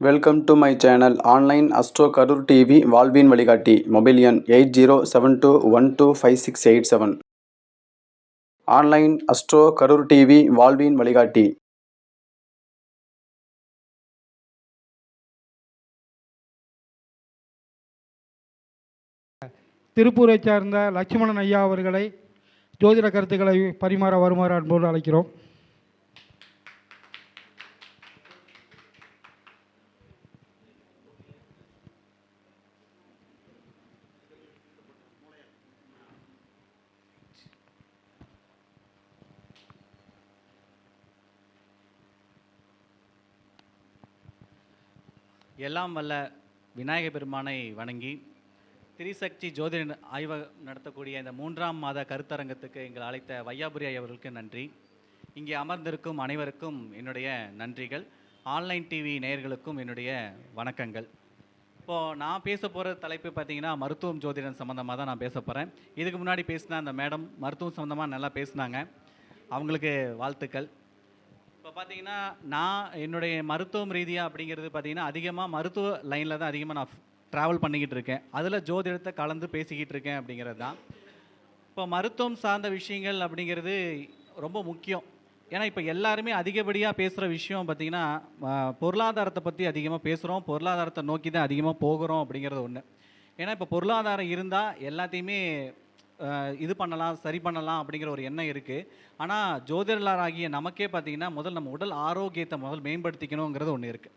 Welcome to my channel online astro Karur TV வாழ்வின் வழிகாட்டி mobile எண் eight zero seven two one two five six eight seven online astro Karur TV வாழ்வின் வழிகாட்டி திருப்பூரைச் சார்ந்த லட்சுமணன் ஐயா அவர்களை ஜோதிட கருத்துக்களை பரிமாற வருமாறு அன்போடு அழைக்கிறோம். எல்லாம் வல்ல விநாயக பெருமானை வணங்கி திரிசக்தி ஜோதிட ஆய்வகம் நடத்தக்கூடிய இந்த மூன்றாம் மாத கருத்தரங்கத்துக்கு எங்கள் அழைத்த வையாபுரி அவர்களுக்கு நன்றி. இங்கே அமர்ந்திருக்கும் அனைவருக்கும் என்னுடைய நன்றிகள். ஆன்லைன் டிவி நேயர்களுக்கும் என்னுடைய வணக்கங்கள். இப்போது நான் பேச போகிற தலைப்பு பார்த்தீங்கன்னா மருத்துவம் ஜோதிடம் சம்மந்தமாக தான் நான் பேச போகிறேன் இதுக்கு முன்னாடி பேசின அந்த மேடம் மருத்துவம் சம்மந்தமாக நல்லா பேசினாங்க. அவங்களுக்கு வாழ்த்துக்கள். இப்போ பார்த்தீங்கன்னா நான் என்னுடைய மருத்துவம் ரீதியாக அப்படிங்கிறது பார்த்தீங்கன்னா அதிகமாக மருத்துவ லைனில் தான் அதிகமாக நான் ட்ராவல் பண்ணிக்கிட்டு இருக்கேன். அதில் ஜோதிடத்தை கலந்து பேசிக்கிட்டு இருக்கேன் அப்படிங்கிறது தான். இப்போ மருத்துவம் சார்ந்த விஷயங்கள் அப்படிங்கிறது ரொம்ப முக்கியம். ஏன்னா இப்போ எல்லாருமே அதிகப்படியாக பேசுகிற விஷயம் பார்த்தீங்கன்னா பொருளாதாரத்தை பற்றி அதிகமாக பேசுகிறோம் பொருளாதாரத்தை நோக்கி தான் அதிகமாக போகிறோம் அப்படிங்கிறது ஒன்று ஏன்னா இப்போ பொருளாதாரம் இருந்தால் எல்லாத்தையுமே இது பண்ணலாம் சரி பண்ணலாம் அப்படிங்கிற ஒரு எண்ணம் இருக்குது ஆனால் ஜோதிடர்களாகிய நமக்கே பார்த்தீங்கன்னா முதல் நம்ம உடல் ஆரோக்கியத்தை முதல் மேம்படுத்திக்கணுங்கிறது ஒன்று இருக்குது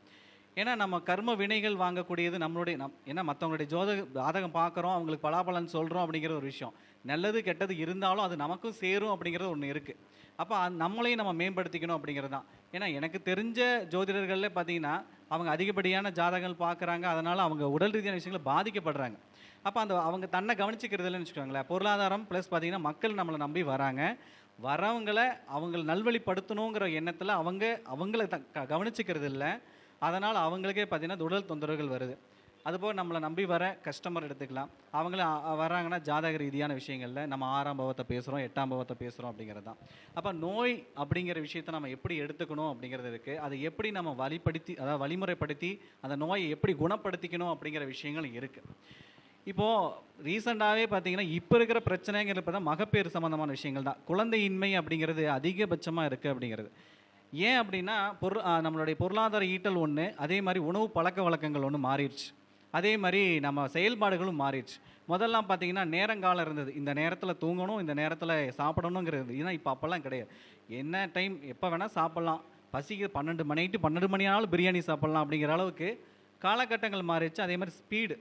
ஏன்னா நம்ம கர்ம வினைகள் வாங்கக்கூடியது நம்மளுடைய நம் ஏன்னா மற்றவங்களுடைய ஜோத ஜாதகம் பார்க்குறோம் அவங்களுக்கு பலாபலன் சொல்கிறோம் அப்படிங்கிற ஒரு விஷயம். நல்லது கெட்டது இருந்தாலும் அது நமக்கும் சேரும் அப்படிங்கிறது ஒன்று இருக்குது அப்போ நம்மளையும் நம்ம மேம்படுத்திக்கணும் அப்படிங்கிறது தான். ஏன்னா எனக்கு தெரிஞ்ச ஜோதிடர்களில் பார்த்தீங்கன்னா அவங்க அதிகப்படியான ஜாதகங்கள் பார்க்குறாங்க அதனால் அவங்க உடல் ரீதியான விஷயங்களை பாதிக்கப்படுறாங்க. அப்போ அந்த அவங்க தன்னை கவனிச்சிக்கிறது இல்லைன்னு வச்சுக்கோங்களேன். பொருளாதாரம் ப்ளஸ் பார்த்தீங்கன்னா மக்கள் நம்மளை நம்பி வராங்க. வரவங்களை அவங்கள நல்வழிப்படுத்தணுங்கிற எண்ணத்தில் அவங்க அவங்கள த க- இல்லை. அதனால் அவங்களுக்கே பார்த்தீங்கன்னா உடல் தொந்தரவுகள் வருது. அதுபோக நம்மளை நம்பி வர கஸ்டமர் எடுத்துக்கலாம். அவங்கள வராங்கன்னா ஜாதக ரீதியான விஷயங்களில் நம்ம ஆறாம் பாவத்தை பேசுகிறோம் எட்டாம் பாவத்தை பேசுகிறோம் அப்படிங்கிறது தான். அப்போ நோய் அப்படிங்கிற விஷயத்தை நம்ம எப்படி எடுத்துக்கணும் அப்படிங்கிறது இருக்குது அதை எப்படி நம்ம வழிப்படுத்தி அதாவது வழிமுறைப்படுத்தி அந்த நோயை எப்படி குணப்படுத்திக்கணும் அப்படிங்கிற விஷயங்கள் இருக்குது இப்போது ரீசெண்டாகவே பார்த்தீங்கன்னா இப்போ இருக்கிற பிரச்சனைங்கிறது பார்த்தா மகப்பேறு சம்மந்தமான விஷயங்கள் தான். குழந்தையின்மை அப்படிங்கிறது அதிகபட்சமாக இருக்குது அப்படிங்கிறது. ஏன் அப்படின்னா பொருள் நம்மளுடைய பொருளாதார ஈட்டல் ஒன்று அதே மாதிரி உணவு பழக்க வழக்கங்கள் ஒன்று மாறிடுச்சு. அதே மாதிரி நம்ம செயல்பாடுகளும் மாறிடுச்சு. முதல்லாம் பார்த்தீங்கன்னா நேரங்காலம் இருந்தது. இந்த நேரத்தில் தூங்கணும் இந்த நேரத்தில் சாப்பிடணுங்கிறது. ஏன்னா இப்போ அப்போல்லாம் கிடையாது. என்ன டைம் எப்போ வேணால் சாப்பிட்லாம். பசிக்கு பன்னெண்டு மணி டு பன்னெண்டு மணி ஆனாலும் பிரியாணி சாப்பிட்லாம் அப்படிங்கிற அளவுக்கு காலகட்டங்கள் மாறிடுச்சு. அதே மாதிரி ஸ்பீடு.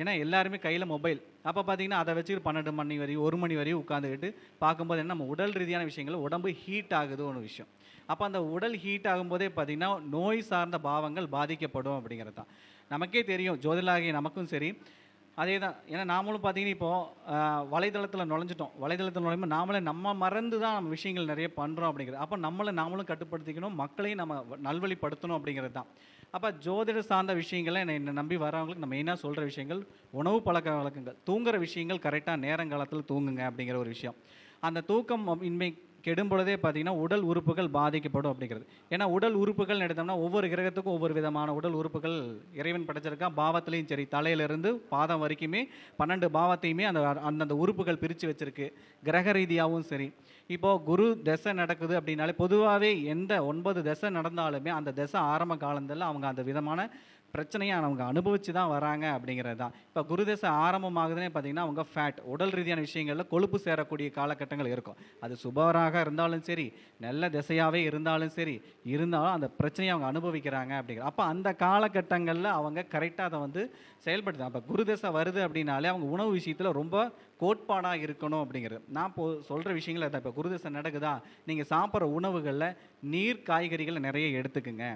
ஏன்னா எல்லாருமே கையில் மொபைல் அப்போ பார்த்தீங்கன்னா அதை வச்சுட்டு பன்னெண்டு மணி வரையும் ஒரு மணி வரையும் உட்காந்துக்கிட்டு பார்க்கும்போது என்ன நம்ம உடல் ரீதியான விஷயங்கள் உடம்பு ஹீட் ஆகுது ஒரு விஷயம். அப்போ அந்த உடல் ஹீட் ஆகும்போதே பார்த்தீங்கன்னா நோய் சார்ந்த பாவங்கள் பாதிக்கப்படும் அப்படிங்கிறது தான். நமக்கே தெரியும் ஜோதிலாகிய நமக்கும் சரி. அதே தான் ஏன்னா நாமளும் பார்த்தீங்கன்னா இப்போது வலைதளத்தில் நுழைஞ்சிட்டோம். வலைதளத்தில் நுழையும்போது நாமளே நம்ம மறந்து தான் நம்ம விஷயங்கள் நிறைய பண்ணுறோம் அப்படிங்கிறது அப்போ நம்மளை நாமளும் கட்டுப்படுத்திக்கணும் மக்களையும் நம்ம நல்வழிப்படுத்தணும் அப்படிங்கிறது தான். அப்போ ஜோதிட சார்ந்த விஷயங்களை என்னை என்னை நம்பி வரவங்களுக்கு நம்ம மெயினாக சொல்கிற விஷயங்கள் உணவு பழக்க வழக்கங்கள். தூங்குற விஷயங்கள் கரெக்டாக நேரங்காலத்தில் தூங்குங்க அப்படிங்கிற ஒரு விஷயம். அந்த தூக்கம் இன்மை கெடும் பொழுதே பார்த்தீங்கன்னா உடல் உறுப்புகள் பாதிக்கப்படும் அப்படிங்கிறது. ஏன்னா உடல் உறுப்புகள் எடுத்தோம்னா ஒவ்வொரு கிரகத்துக்கும் ஒவ்வொரு விதமான உடல் உறுப்புகள் இறைவன் படைச்சிருக்கான் பாவத்துலேயும் சரி தலையிலிருந்து பாதம் வரைக்குமே பன்னெண்டு பாவத்தையுமே அந்த அந்தந்த உறுப்புகள் பிரித்து வச்சிருக்கு. கிரக ரீதியாகவும் சரி. இப்போது குரு தசை நடக்குது அப்படின்னாலே பொதுவாகவே எந்த ஒன்பது தசை நடந்தாலுமே அந்த தசை ஆரம்ப காலத்தில் அவங்க அந்த விதமான பிரச்சனையை அவங்க அனுபவித்து தான் வராங்க அப்படிங்கிறது தான். இப்போ குருதசை ஆரம்பமாகுதுன்னே பார்த்தீங்கன்னா அவங்க ஃபேட் உடல் ரீதியான விஷயங்களில் கொழுப்பு சேரக்கூடிய காலகட்டங்கள் இருக்கும். அது சுபராக இருந்தாலும் சரி நல்ல திசையாகவே இருந்தாலும் சரி இருந்தாலும் அந்த பிரச்சனையை அவங்க அனுபவிக்கிறாங்க அப்படிங்கிற அப்போ அந்த காலகட்டங்களில் அவங்க கரெக்டாக அதை வந்து செயல்படுத்து அப்போ குருதசை வருது அப்படின்னாலே அவங்க உணவு விஷயத்தில் ரொம்ப கோட்பாடாக இருக்கணும் அப்படிங்கிறது. நான் இப்போ சொல்கிற விஷயங்கள் அதான். இப்போ குருதசை நடக்குதா? நீங்கள் சாப்பிட்ற உணவுகளில் நீர் காய்கறிகளை நிறைய எடுத்துக்குங்க.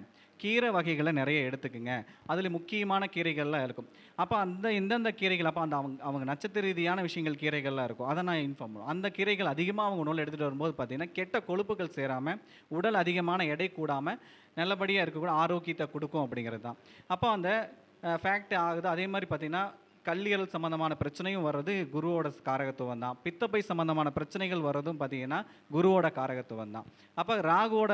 கீரை வகைகளை நிறைய எடுத்துக்குங்க. அதில் முக்கியமான கீரைகள்லாம் இருக்கும். அப்போ அந்த எந்தெந்த கீரைகள் அப்போ அந்த அவங்க அவங்க நட்சத்திர ரீதியான விஷயங்கள் கீரைகள்லாம் இருக்கும். அதை நான் இன்ஃபார்ம் பண்ணுவேன். அந்த கீரைகள் அதிகமாக அவங்க உணவில் எடுத்துகிட்டு வரும்போது பார்த்தீங்கன்னா கெட்ட கொழுப்புகள் சேராமல் உடல் அதிகமான எடை கூடாமல் நல்லபடியாக இருக்கக்கூட ஆரோக்கியத்தை கொடுக்கும் அப்படிங்கிறது தான். அப்போ அந்த ஃபேக்ட் ஆகுது. அதே மாதிரி பார்த்திங்கன்னா கல்லீரல் சம்மந்தமான பிரச்சனையும் வர்றது குருவோட காரகத்துவம் தான். பித்தப்பை சம்மந்தமான பிரச்சனைகள் வர்றதும் பார்த்தீங்கன்னா குருவோட காரகத்துவம் தான். அப்போ ராகுவோட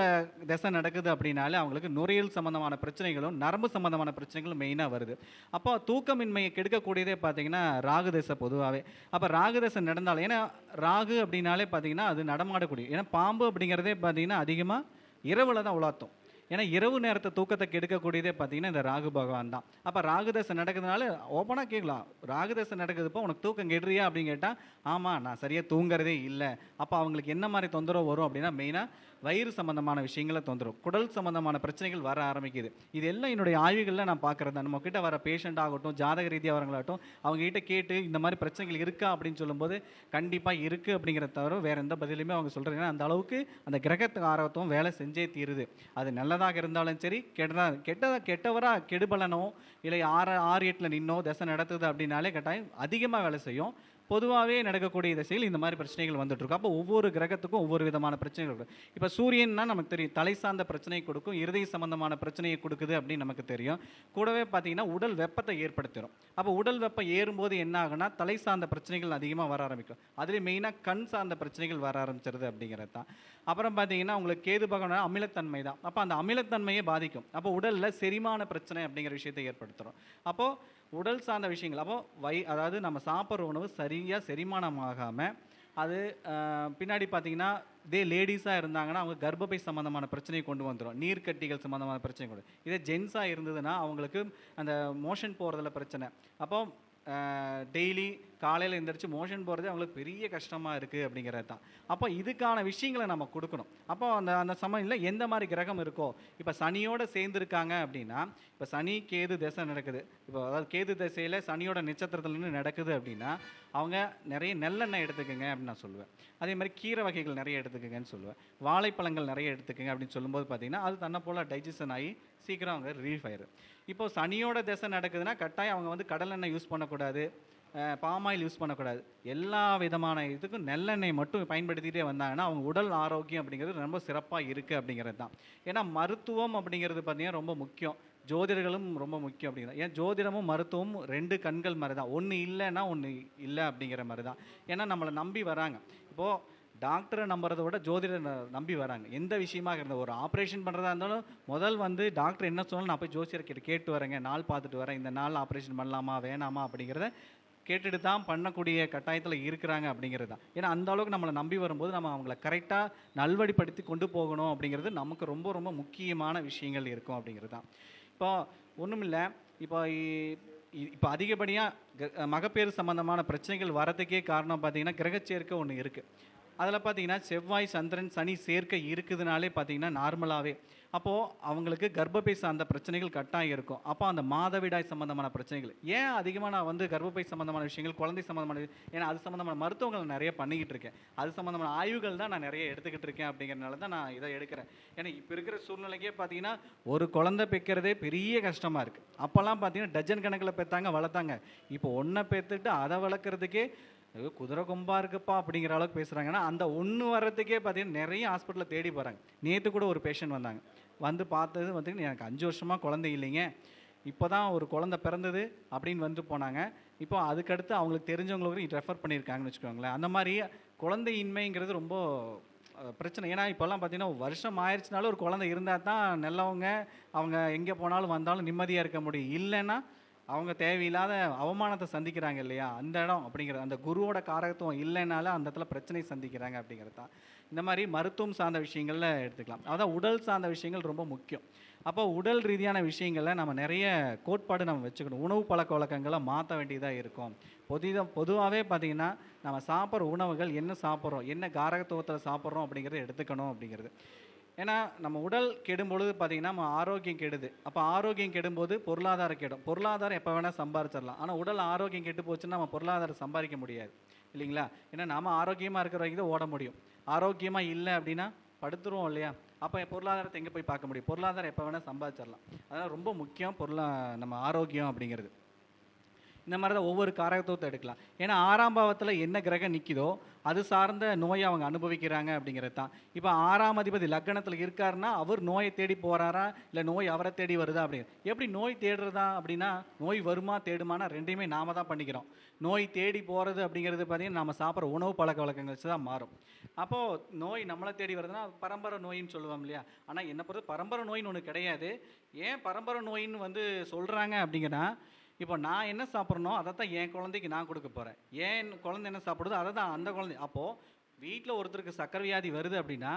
திசை நடக்குது அப்படின்னாலே அவங்களுக்கு நுரையீரல் சம்மந்தமான பிரச்சனைகளும் நரம்பு சம்மந்தமான பிரச்சனைகளும் மெயினாக வருது. அப்போ தூக்கமின்மையை கெடுக்கக்கூடியதே பார்த்தீங்கன்னா ராகு திசை பொதுவாகவே அப்போ ராகு திசை நடந்தாலும் ஏன்னா ராகு அப்படின்னாலே பார்த்தீங்கன்னா அது நடமாடக்கூடிய ஏன்னா பாம்பு அப்படிங்கிறதே பார்த்தீங்கன்னா அதிகமாக இரவில் தான் உலாத்தும். ஏன்னா இரவு நேரத்தை தூக்கத்தை கெடுக்கக்கூடியதே பார்த்தீங்கன்னா இந்த ராகு பகவான் தான். அப்போ ராகுதசை நடக்கிறதுனால ஓப்பனாக கேட்கலாம். ராகுதசை நடக்குதுப்போ உனக்கு தூக்கம் கெடுறியா அப்படின்னு கேட்டால் ஆமாம் நான் சரியாக தூங்குறதே இல்லை. அப்போ அவங்களுக்கு என்ன மாதிரி தொந்தரவு வரும் அப்படின்னா மெயினாக வயிறு சம்மந்தமான விஷயங்களை தொந்தரும் குடல் சம்மந்தமான பிரச்சனைகள் வர ஆரம்பிக்குது. இது எல்லாம் என்னுடைய ஆய்வுகளில் நான் பார்க்குறது தான். நம்ம கிட்ட வர பேஷண்ட் ஆகட்டும் ஜாதக ரீதியாக வரங்களாகட்டும் அவங்ககிட்ட கேட்டு இந்த மாதிரி பிரச்சனைகள் இருக்கா அப்படின்னு சொல்லும்போது கண்டிப்பாக இருக்குது அப்படிங்கிறத தவிர வேறு எந்த பதிலுமே அவங்க சொல்கிறாங்க அந்த அளவுக்கு அந்த கிரகத்துக்கு ஆர்வத்தும் வேலை செஞ்சே தீருது. அது நல்லதாக இருந்தாலும் சரி கெட்டதா கெட்டதா கெட்டவராக கெடுபலனோ இல்லை ஆறு ஆறு எட்டில் நின்னோ தசை நடத்துது அப்படின்னாலே கட்டாயம் அதிகமாக வேலை செய்யும். பொதுவாகவே நடக்கக்கூடிய திசையில் இந்த மாதிரி பிரச்சனைகள் வந்துட்டு இருக்கும் அப்போ ஒவ்வொரு கிரகத்துக்கும் ஒவ்வொரு விதமான பிரச்சனைகள் இருக்கும் இப்போ சூரியன்னா நமக்கு தெரியும் தலை சார்ந்த பிரச்சனையை கொடுக்கும் இருதய சம்பந்தமான பிரச்சனையை கொடுக்குது அப்படின்னு நமக்கு தெரியும். கூடவே பார்த்தீங்கன்னா உடல் வெப்பத்தை ஏற்படுத்திடும். அப்போ உடல் வெப்பம் ஏறும்போது என்ன ஆகுனா தலை சார்ந்த பிரச்சனைகள் அதிகமாக வர ஆரம்பிக்கும். அதுலேயும் மெயினாக கண் சார்ந்த பிரச்சனைகள் வர ஆரம்பிச்சிருது அப்படிங்கிறது தான். அப்புறம் பார்த்தீங்கன்னா உங்களுக்கு கேது பகவான அமிலத்தன்மை தான். அப்போ அந்த அமிலத்தன்மையை பாதிக்கும். அப்போ உடலில் செரிமான பிரச்சனை அப்படிங்கிற விஷயத்தை ஏற்படுத்துகிறோம் அப்போது உடல் சார்ந்த விஷயங்கள். அப்போ வை அதாவது நம்ம சாப்பிட்ற உணவு சரியாக செரிமானம் ஆகாமல் அது பின்னாடி பார்த்தீங்கன்னா இதே லேடிஸாக இருந்தாங்கன்னா அவங்க கர்ப்பப்பை சம்மந்தமான பிரச்சனையை கொண்டு வந்துடும் நீர்க்கட்டிகள் சம்மந்தமான பிரச்சனை கொண்டு இதே ஜென்ஸாக இருந்ததுன்னா அவங்களுக்கு அந்த மோஷன் போகிறதுல பிரச்சனை. அப்போ டெய்லி காலையில் எந்திரிச்சு மோஷன் போகிறதே அவங்களுக்கு பெரிய கஷ்டமாக இருக்குது அப்படிங்கிறது தான். அப்போ இதுக்கான விஷயங்களை நம்ம கொடுக்கணும். அப்போ அந்த அந்த சமயத்தில் எந்த மாதிரி கிரகம் இருக்கோ இப்போ சனியோட சேர்ந்துருக்காங்க அப்படின்னா இப்போ சனி கேது திசை நடக்குது. இப்போ அதாவது கேது திசையில் சனியோட நட்சத்திரத்துல நடக்குது அப்படின்னா அவங்க நிறைய நல்லெண்ணெய் எடுத்துக்கோங்க அப்படின்னு நான் சொல்லுவேன். அதே மாதிரி கீரை வகைகள் நிறைய எடுத்துக்கோங்கன்னு சொல்லுவேன். வாழைப்பழங்கள் நிறைய எடுத்துக்கோங்க அப்படின்னு சொல்லும்போது பார்த்தீங்கன்னா அது தன்னை போல் டைஜஷன் ஆகி சீக்கிரம் அவங்க ரிலீஃப் ஆயிரும். இப்போ சனியோட திசை நடக்குதுன்னா கட்டாயம் அவங்க வந்து கடலெண்ணெய் யூஸ் பண்ணக்கூடாது. பாமாயில் யூஸ் பண்ணக்கூடாது. எல்லா விதமான இதுக்கும் நல்லெண்ணெய் மட்டும் பயன்படுத்திகிட்டே வந்தாங்கன்னா அவங்க உடல் ஆரோக்கியம் அப்படிங்கிறது ரொம்ப சிறப்பாக இருக்குது அப்படிங்கிறது தான். ஏன்னா மருத்துவம் அப்படிங்கிறது பார்த்திங்கன்னா ரொம்ப முக்கியம். ஜோதிடர்களும் ரொம்ப முக்கியம் அப்படிங்கிறது. ஏன் ஜோதிடமும் மருத்துவமும் ரெண்டு கண்கள் மாதிரி தான் ஒன்று இல்லைன்னா ஒன்று இல்லை அப்படிங்கிற மாதிரி தான் ஏன்னா நம்மளை நம்பி வராங்க. இப்போது டாக்டரை நம்புறதை விட ஜோதிடர் நம்பி வராங்க. எந்த விஷயமாக இருந்தால் ஒரு ஆப்ரேஷன் பண்ணுறதா இருந்தாலும் முதல் வந்து டாக்டர் என்ன சொன்னாலும் நான் போய் ஜோசியர் கேட்டு வரேங்க. நாள் பார்த்துட்டு வரேன். இந்த நாள் ஆப்ரேஷன் பண்ணலாமா வேணாமா அப்படிங்கிறத கேட்டுட்டு தான் பண்ணக்கூடிய கட்டாயத்தில் இருக்கிறாங்க அப்படிங்கிறது தான். ஏன்னா அந்த அளவுக்கு நம்மளை நம்பி வரும்போது நம்ம அவங்கள கரெக்டாக நல்வழிப்படுத்தி கொண்டு போகணும் அப்படிங்கிறது நமக்கு ரொம்ப ரொம்ப முக்கியமான விஷயங்கள் இருக்கும் அப்படிங்கிறது தான். இப்போ ஒன்றுமில்லை இப்போ இப்போ அதிகப்படியாக மகப்பேறு சம்பந்தமான பிரச்சனைகள் வரதுக்கே காரணம் பார்த்தீங்கன்னா கிரகச்சேர்க்கை ஒன்று இருக்குது அதில் பார்த்தீங்கன்னா செவ்வாய் சந்திரன் சனி சேர்க்கை இருக்குதுனாலே பார்த்தீங்கன்னா நார்மலாகவே அப்போது அவங்களுக்கு கர்ப்பப்பை சார்ந்த பிரச்சனைகள் கட்டாயம் இருக்கும். அப்போ அந்த மாதவிடாய் சம்மந்தமான பிரச்சனைகள். ஏன் அதிகமாக நான் வந்து கர்ப்பப்பை சம்மந்தமான விஷயங்கள் குழந்தை சம்மந்தமான ஏன்னா அது சம்மந்தமான மருத்துவங்கள் நிறைய பண்ணிக்கிட்டு இருக்கேன். அது சம்மந்தமான ஆய்வுகள் தான் நான் நிறைய எடுத்துக்கிட்டு இருக்கேன் அப்படிங்கிறனால தான் நான் இதை எடுக்கிறேன். ஏன்னா இப்போ இருக்கிற சூழ்நிலைக்கே பார்த்தீங்கன்னா ஒரு குழந்தை பெக்கிறதே பெரிய கஷ்டமாக இருக்குது அப்போல்லாம் பார்த்தீங்கன்னா டஜன் கணக்கில் பெற்றாங்க வளர்த்தாங்க. இப்போ ஒன்றை பெற்றுட்டு அதை வளர்க்குறதுக்கே குதிரை கொம்பா இருக்குப்பா அப்படிங்கிற அளவுக்கு பேசுகிறாங்கன்னா அந்த ஒன்று வர்றதுக்கே பார்த்தீங்கன்னா நிறைய ஹாஸ்பிட்டலில் தேடி போகிறாங்க நேற்று கூட ஒரு பேஷண்ட் வந்தாங்க. வந்து பார்த்தது பார்த்தீங்கன்னா எனக்கு அஞ்சு வருஷமாக குழந்தை இல்லைங்க. இப்போ தான் ஒரு குழந்தை பிறந்தது அப்படின்னு வந்து போனாங்க. இப்போ அதுக்கடுத்து அவங்களுக்கு தெரிஞ்சவங்களுக்கு ரெஃபர் பண்ணியிருக்காங்கன்னு வச்சுக்கோங்களேன். அந்த மாதிரி குழந்தையின்மைங்கிறது ரொம்ப பிரச்சனை. ஏன்னா இப்போல்லாம் பார்த்தீங்கன்னா வருஷம் ஆயிடுச்சுனாலும் ஒரு குழந்தை இருந்தால் தான் நல்லவங்க. அவங்க எங்கே போனாலும் வந்தாலும் நிம்மதியாக இருக்க முடியும். இல்லைன்னா அவங்க தேவையில்லாத அவமானத்தை சந்திக்கிறாங்க இல்லையா? அந்த இடம் அப்படிங்கிறது அந்த குருவோட காரகத்துவம் இல்லைனால அந்த இடத்துல பிரச்சனை சந்திக்கிறாங்க அப்படிங்கிறது தான். இந்த மாதிரி மருத்துவம் சார்ந்த விஷயங்களில் எடுத்துக்கலாம். அதான் உடல் சார்ந்த விஷயங்கள் ரொம்ப முக்கியம். அப்போ உடல் ரீதியான விஷயங்களில் நம்ம நிறைய கோட்பாடு நம்ம வச்சுக்கணும். உணவு பழக்க வழக்கங்களை மாற்ற வேண்டியதாக இருக்கும். பொதித பொதுவாகவே பார்த்தீங்கன்னா நம்ம சாப்பிட்ற உணவுகள் என்ன சாப்பிட்றோம் என்ன காரகத்துவத்தில் சாப்பிட்றோம் அப்படிங்கிறத எடுத்துக்கணும் அப்படிங்கிறது. ஏன்னா நம்ம உடல் கெடும் பொழுது பார்த்திங்கன்னா நம்ம ஆரோக்கியம் கெடுது. அப்போ ஆரோக்கியம் கெடும்போது பொருளாதாரம் கெடும். பொருளாதாரம் எப்போ வேணால் சம்பாரிச்சிடலாம். ஆனால் உடல் ஆரோக்கியம் கெட்டு போச்சுன்னா நம்ம பொருளாதாரம் சம்பாதிக்க முடியாது. இல்லைங்களா? ஏன்னா நாம் ஆரோக்கியமாக இருக்கிற வரைக்கும் தான் ஓட முடியும். ஆரோக்கியமாக இல்லை அப்படின்னா படுத்துருவோம் இல்லையா? அப்போ பொருளாதாரத்தை எங்கே போய் பார்க்க முடியும்? பொருளாதாரம் எப்போ வேணால் சம்பாதிச்சிடலாம். அதனால் ரொம்ப முக்கியம் பொருளா நம்ம ஆரோக்கியம் அப்படிங்கிறது. இந்த மாதிரி தான் ஒவ்வொரு காரகத்துவத்தை எடுக்கலாம். ஏன்னா ஆறாம் பாவத்தில் என்ன கிரகம் நிற்கிதோ அது சார்ந்த நோயை அவங்க அனுபவிக்கிறாங்க அப்படிங்கிறது தான். இப்போ ஆறாம் அதிபதி லக்னத்தில் இருக்காருன்னா அவர் நோயை தேடி போகிறாரா இல்லை நோய் அவரை தேடி வருதா அப்படின்னு எப்படி நோய் தேடுறதா அப்படின்னா நோய் வருமா தேடுமானா ரெண்டையுமே நாம தான் பண்ணிக்கிறோம். நோய் தேடி போகிறது அப்படிங்கிறது பார்த்தீங்கன்னா நம்ம சாப்பிட்ற உணவு பழக்க வழக்கங்கள் வச்சு தான் மாறும். அப்போது நோய் நம்மளை தேடி வருதுன்னா பரம்பரை நோயின்னு சொல்லுவோம் இல்லையா? ஆனால் என்ன பொறுத்து பரம்பரை நோயின்னு ஒன்று கிடையாது. ஏன் பரம்பரை நோயின்னு வந்து சொல்கிறாங்க அப்படிங்கன்னா இப்போ நான் என்ன சாப்பிட்றனோ அதை தான் என் குழந்தைக்கு நான் கொடுக்க போகிறேன் ஏன் குழந்தை என்ன சாப்பிடுதோ அதை தான் அந்த குழந்தை. அப்போது வீட்டில் ஒருத்தருக்கு சக்கரை வியாதி வருது அப்படின்னா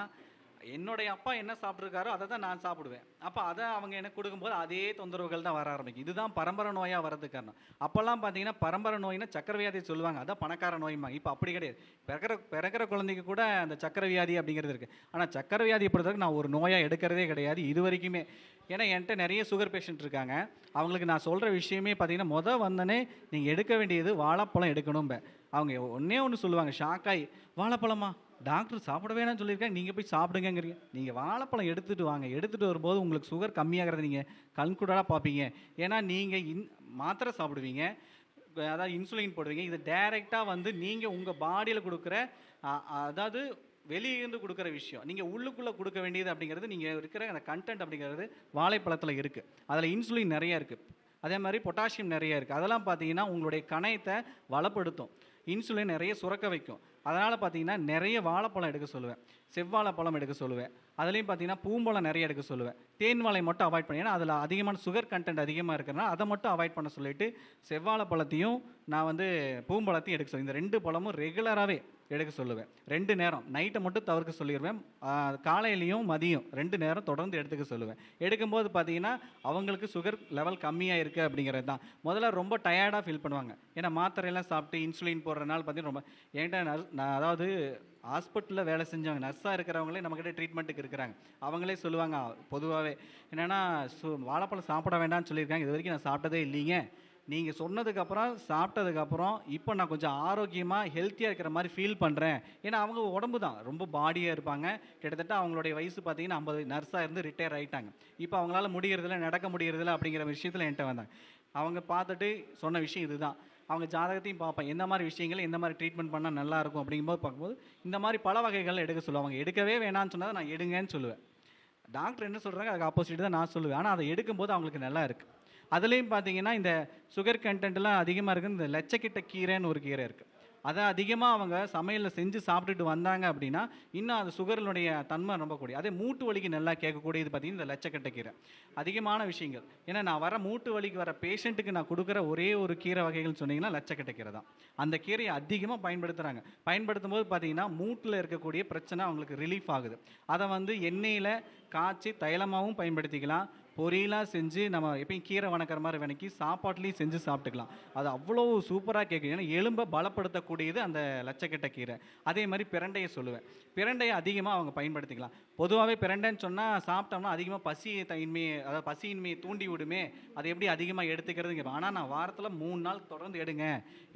என்னுடைய அப்பா என்ன சாப்பிட்ருக்காரோ அதை தான் நான் சாப்பிடுவேன். அப்போ அதை அவங்க எனக்கு கொடுக்கும்போது அதே தொந்தரவுகள் தான் வர ஆரம்பிக்கும். இதுதான் பரம்பரை நோயாக வரதுக்கு காரணம். அப்போல்லாம் பார்த்தீங்கன்னா பரம்பரை நோயினா சக்கரை வியாதி சொல்லுவாங்க. அதான் பணக்கார நோயுமா இப்போ அப்படி கிடையாது. பிறக்கிற பிறக்கிற குழந்தைக்கு கூட அந்த சக்கரவியாதி அப்படிங்கிறது இருக்குது ஆனால் சக்கரை வியாதி பொறுத்தவரைக்கும் நான் ஒரு நோயாக எடுக்கிறதே கிடையாது இது வரைக்குமே. ஏன்னா என்கிட்ட நிறைய சுகர் பேஷண்ட் இருக்காங்க. அவங்களுக்கு நான் சொல்கிற விஷயமே பார்த்தீங்கன்னா மொதல் வந்தனே நீங்கள் எடுக்க வேண்டியது வாழைப்பழம் எடுக்கணும்ப. அவங்க ஒன்றே ஒன்று சொல்லுவாங்க ஷாக்காய். வாழைப்பழமா? டாக்டர் சாப்பிட வேணாம்னு சொல்லியிருக்கேன். நீங்கள் போய் சாப்பிடுங்கங்கிறீங்க. நீங்கள் வாழைப்பழம் எடுத்துகிட்டு வாங்க. எடுத்துகிட்டு வரும்போது உங்களுக்கு சுகர் கம்மியாகிறத நீங்கள் கண்கூடாக பார்ப்பீங்க. ஏன்னா நீங்கள் இன் மாத்திரை சாப்பிடுவீங்க. அதாவது இன்சுலின் போடுவீங்க. இது டைரெக்டாக வந்து நீங்கள் உங்கள் பாடியில் கொடுக்குற அதாவது அதாவது வெளியிருந்து கொடுக்குற விஷயம். நீங்கள் உள்ளுக்குள்ளே கொடுக்க வேண்டியது அப்படிங்கிறது நீங்கள் இருக்கிற அந்த கண்டென்ட் அப்படிங்கிறது வாழைப்பழத்தில் இருக்குது அதில் இன்சுலின் நிறைய இருக்குது அதே மாதிரி பொட்டாசியம் நிறைய இருக்குது அதெல்லாம் பார்த்தீங்கன்னா உங்களுடைய கணையத்தை வளப்படுத்தும். இன்சுலின் நிறைய சுரக்க வைக்கும். அதனால் பார்த்தீங்கன்னா நிறைய வாழைப்பழம் எடுக்க சொல்லுவேன். செவ்வாழைப்பழம் எடுக்க சொல்லுவேன். அதுலேயும் பார்த்தீங்கன்னா பூம்பழம் நிறைய எடுக்க சொல்லுவேன். தேன் வாழை மட்டும் அவாய்ட் பண்ணி ஏன்னா அதில் அதிகமான சுகர் கண்டென்ட் அதிகமாக இருக்கிறனால அதை மட்டும் அவாய்ட் பண்ண சொல்லிட்டு செவ்வாழைப்பழத்தையும் நான் வந்து பூம்பழத்தையும் எடுக்க சொல்லுவேன். இந்த ரெண்டு பழமும் ரெகுலராகவே எடுக்க சொல்லுவேன். ரெண்டு நேரம் நைட்டை மட்டும் தவிர்க்க சொல்லிடுவேன் காலையிலையும் மதியம் ரெண்டு நேரம் தொடர்ந்து எடுத்துக்க சொல்லுவேன். எடுக்கும்போது பார்த்தீங்கன்னா அவங்களுக்கு சுகர் லெவல் கம்மியாக இருக்குது அப்படிங்கிறது தான். முதல்ல ரொம்ப டயர்டாக ஃபீல் பண்ணுவாங்க. ஏன்னா மாத்திரையெல்லாம் சாப்பிட்டு இன்சுலின் போடுறதுனால பார்த்தீங்கன்னா ரொம்ப என்கிட்ட நர்ஸ் நான் அதாவது ஹாஸ்பிட்டலில் வேலை செஞ்சவங்க நர்ஸாக இருக்கிறவங்களே நம்மக்கிட்ட ட்ரீட்மெண்ட்டுக்கு இருக்கிறாங்க. அவங்களே சொல்லுவாங்க பொதுவாகவே என்னென்னா சு வாழைப்பழம் சாப்பிட வேண்டாம்னு சொல்லியிருக்காங்க. இது வரைக்கும் நான் சாப்பிட்டதே இல்லைங்க. நீங்கள் சொன்னதுக்கப்புறம் சாப்பிட்டதுக்கப்புறம் இப்போ நான் கொஞ்சம் ஆரோக்கியமாக ஹெல்த்தியாக இருக்கிற மாதிரி ஃபீல் பண்ணுறேன் ஏன்னா அவங்க உடம்பு தான். ரொம்ப பாடியாக இருப்பாங்க. கிட்டத்தட்ட அவங்களுடைய வயசு பார்த்தீங்கன்னா ஐம்பது நர்ஸாக இருந்து ரிட்டையர் ஆகிட்டாங்க இப்போ அவங்களால முடிகிறதில்ல நடக்க முடியறதில்ல அப்படிங்கிற விஷயத்தில் என்கிட்ட வந்தாங்க. அவங்க பார்த்துட்டு சொன்ன விஷயம் இதுதான். அவங்க ஜாதகத்தையும் பார்ப்பேன். எந்த மாதிரி விஷயங்கள் எந்த மாதிரி ட்ரீட்மெண்ட் பண்ணால் நல்லா இருக்கும் அப்படிங்கும்போது பார்க்கும்போது இந்த மாதிரி பல வகைகள் எடுக்க சொல்லுவாங்க. எடுக்கவே வேணாம்னு சொன்னால் நான் எடுங்கன்னு சொல்லுவேன். டாக்டர் என்ன சொல்கிறாங்க அதுக்கு ஆப்போசிட் தான் நான் சொல்லுவேன். ஆனால் அதை எடுக்கும்போது அவங்களுக்கு நல்லா இருக்குது அதுலேயும் பார்த்தீங்கன்னா இந்த சுகர் கண்டென்ட்லாம் அதிகமாக இருக்குது இந்த லட்சக்கிட்ட கீரைன்னு ஒரு கீரை இருக்குது அதை அதிகமாக அவங்க சமையலில் செஞ்சு சாப்பிட்டுட்டு வந்தாங்க அப்படின்னா இன்னும் அது சுகரினுடைய தன்மை ரொம்ப கூடிய அதே மூட்டு வலிக்கு நல்லா கேட்கக்கூடியது பார்த்தீங்கன்னா இந்த லட்சக்கட்டை கீரை அதிகமான விஷயங்கள். ஏன்னா நான் வர மூட்டு வலிக்கு வர பேஷண்ட்டுக்கு நான் கொடுக்குற ஒரே ஒரு கீரை வகைகள் சொன்னீங்கன்னா லட்சக்கட்டை கீரை தான். அந்த கீரையை அதிகமாக பயன்படுத்துகிறாங்க பயன்படுத்தும் போது பார்த்தீங்கன்னா மூட்டில் இருக்கக்கூடிய பிரச்சனை அவங்களுக்கு ரிலீஃப் ஆகுது. அதை வந்து எண்ணெயில் காய்ச்சி தைலமாகவும் பயன்படுத்திக்கலாம். பொரியலாக செஞ்சு நம்ம எப்பயும் கீரை வணக்கிற மாதிரி வணக்கி சாப்பாட்லேயும் செஞ்சு சாப்பிட்டுக்கலாம். அது அவ்வளோ சூப்பராக கேட்கும் ஏன்னா எலும்பை பலப்படுத்தக்கூடியது அந்த லட்சக்கெட்ட கீரை. அதே மாதிரி பிரண்டையை சொல்லுவேன். பிரண்டையை அதிகமாக அவங்க பயன்படுத்திக்கலாம். பொதுவாகவே பிரண்டைன்னு சொன்னால் சாப்பிட்டோம்னா அதிகமாக பசி தன்மையை அதாவது பசியின்மையை தூண்டி விடுமே. அதை எப்படி அதிகமாக எடுத்துக்கிறதுங்க ஆனால் நான் வாரத்தில் மூணு நாள் தொடர்ந்து எடுங்க.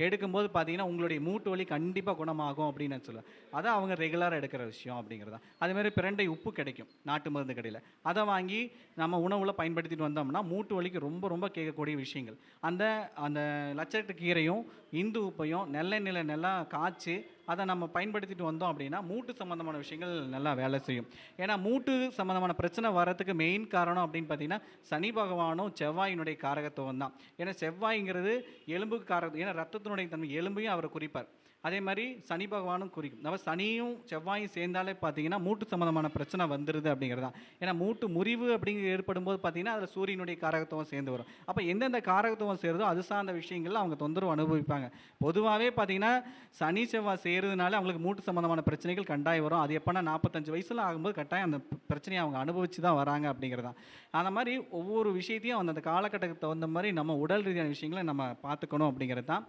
எடுக்கும்போது பார்த்தீங்கன்னா உங்களுடைய மூட்டு வலி கண்டிப்பாக குணமாகும் அப்படின்னு நான் சொல்லுவேன். அதான் அவங்க ரெகுலராக எடுக்கிற விஷயம் அப்படிங்கிறதா அதேமாதிரி பிரண்டை உப்பு கிடைக்கும் நாட்டு மருந்து கடையில். அதை வாங்கி நம்ம உணவில் பயன்படுத்திட்டு வந்தோம்னா மூட்டு வலிக்கு ரொம்ப ரொம்ப கேட்கக்கூடிய விஷயங்கள். அந்த அந்த லட்சட்டு கீரையும் இந்து உப்பையும் நல்லெண்ணெயில் நல்லா காய்ச்சி அதை நம்ம பயன்படுத்திட்டு வந்தோம் அப்படின்னா மூட்டு சம்மந்தமான விஷயங்கள் நல்லா வேலை செய்யும். ஏன்னா மூட்டு சம்மந்தமான பிரச்சனை வர்றதுக்கு மெயின் காரணம் அப்படின்னு பார்த்தீங்கன்னா சனி பகவானும் செவ்வாயினுடைய காரகத்துவம் தான் ஏன்னா செவ்வாய்ங்கிறது எலும்புக்கு காரகம் ஏன்னா ரத்தத்தினுடைய தன்மை எலும்பையும் அவர் குறிப்பார். அதே மாதிரி சனி பகவானும் குறிக்கும். நம்ம சனியும் செவ்வாயும் சேர்ந்தாலே பார்த்தீங்கன்னா மூட்டு சம்மந்தமான பிரச்சனை வந்துடுது அப்படிங்கிறது தான். ஏன்னா மூட்டு முறிவு அப்படிங்கிற ஏற்படும் போது பார்த்தீங்கன்னா அதில் சூரியனுடைய காரகத்துவம் சேர்ந்து வரும். அப்போ எந்தெந்த காரகத்துவம் சேருதோ அது சார்ந்த விஷயங்களில் அவங்க தொந்தரவு அனுபவிப்பாங்க. பொதுவாகவே பார்த்தீங்கன்னா சனி செவ்வாய் சேருறதுனால அவங்களுக்கு மூட்டு சம்மந்தமான பிரச்சனைகள் கண்டாயம் வரும். அது எப்போனா நாற்பத்தஞ்சு வயசில் ஆகும்போது கட்டாயம் அந்த பிரச்சனையை அவங்க அனுபவிச்சு தான் வராங்க அப்படிங்கிறது தான். அந்த மாதிரி ஒவ்வொரு விஷயத்தையும் அந்தந்த காலகட்டத்துக்கு தகுந்த மாதிரி நம்ம உடல் ரீதியான விஷயங்களை நம்ம பார்த்துக்கணும் அப்படிங்கிறது தான்.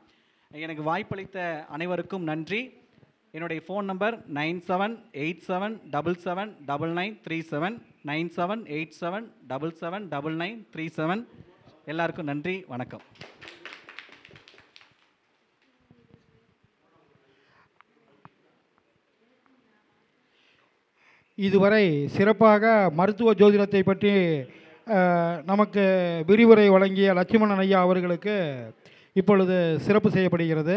எனக்கு வாய்ப்பளித்த அனைவருக்கும் நன்றி. என்னுடைய phone number nine seven eight seven double seven double nine three seven nine seven eight seven double seven double nine three seven. எல்லாருக்கும் நன்றி வணக்கம். இதுவரை சிறப்பாக மருத்துவ ஜோதிடத்தை பற்றி நமக்கு விரிவுரை வழங்கிய லட்சுமணன் ஐயா அவர்களுக்கு இப்பொழுது சிறப்பு செய்யப்படுகிறது.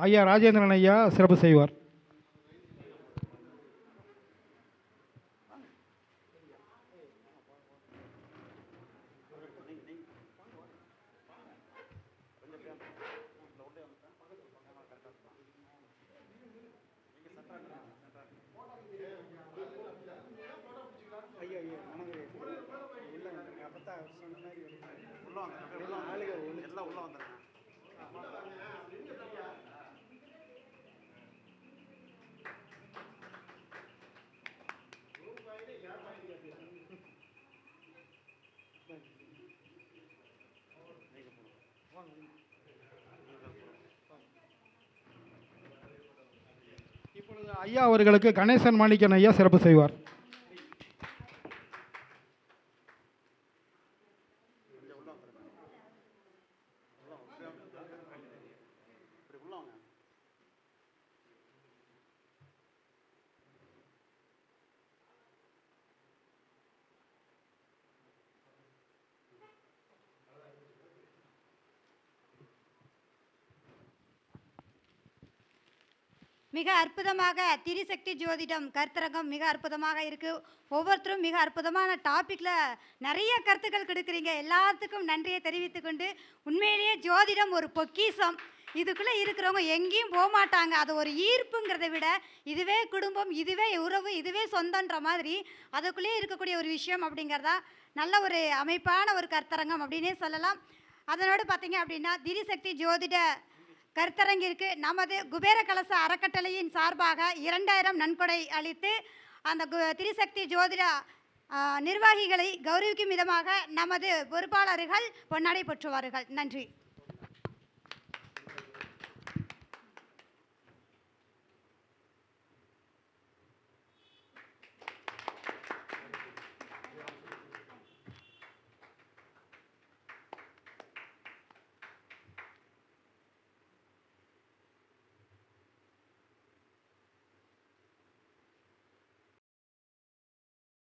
ஐயா ராஜேந்திரன் ஐயா சிறப்பு செய்வார். இப்பொழுது ஐயா அவர்களுக்கு கணேசன் மாணிக்கன் ஐயா சிறப்பு செய்வார். மிக அற்புதமாக திரிசக்தி ஜோதிடம் கருத்தரங்கம் மிக அற்புதமாக இருக்குது ஒவ்வொருத்தரும் மிக அற்புதமான டாப்பிக்கில் நிறைய கருத்துக்கள் கொடுக்குறீங்க. எல்லாத்துக்கும் நன்றியை தெரிவித்துக்கொண்டு உண்மையிலேயே ஜோதிடம் ஒரு பொக்கிஷம். இதுக்குள்ளே இருக்கிறவங்க எங்கேயும் போக மாட்டாங்க. அது ஒரு ஈர்ப்புங்கிறத விட இதுவே குடும்பம் இதுவே உறவு இதுவே சொந்தன்ற மாதிரி அதுக்குள்ளேயே இருக்கக்கூடிய ஒரு விஷயம் அப்படிங்கிறதா நல்ல ஒரு அமைப்பான ஒரு கருத்தரங்கம் அப்படின்னே சொல்லலாம். அதனோடு பார்த்தீங்க அப்படின்னா திரிசக்தி ஜோதிட கருத்தரங்கிற்கு நமது குபேர கலச அறக்கட்டளையின் சார்பாக இரண்டாயிரம் நன்கொடை அளித்து அந்த கு திரிசக்தி ஜோதிட நிர்வாகிகளை கௌரவிக்கும் விதமாக நமது பொறுப்பாளர்கள் பொன்னாடை பெற்றுவார்கள். நன்றி.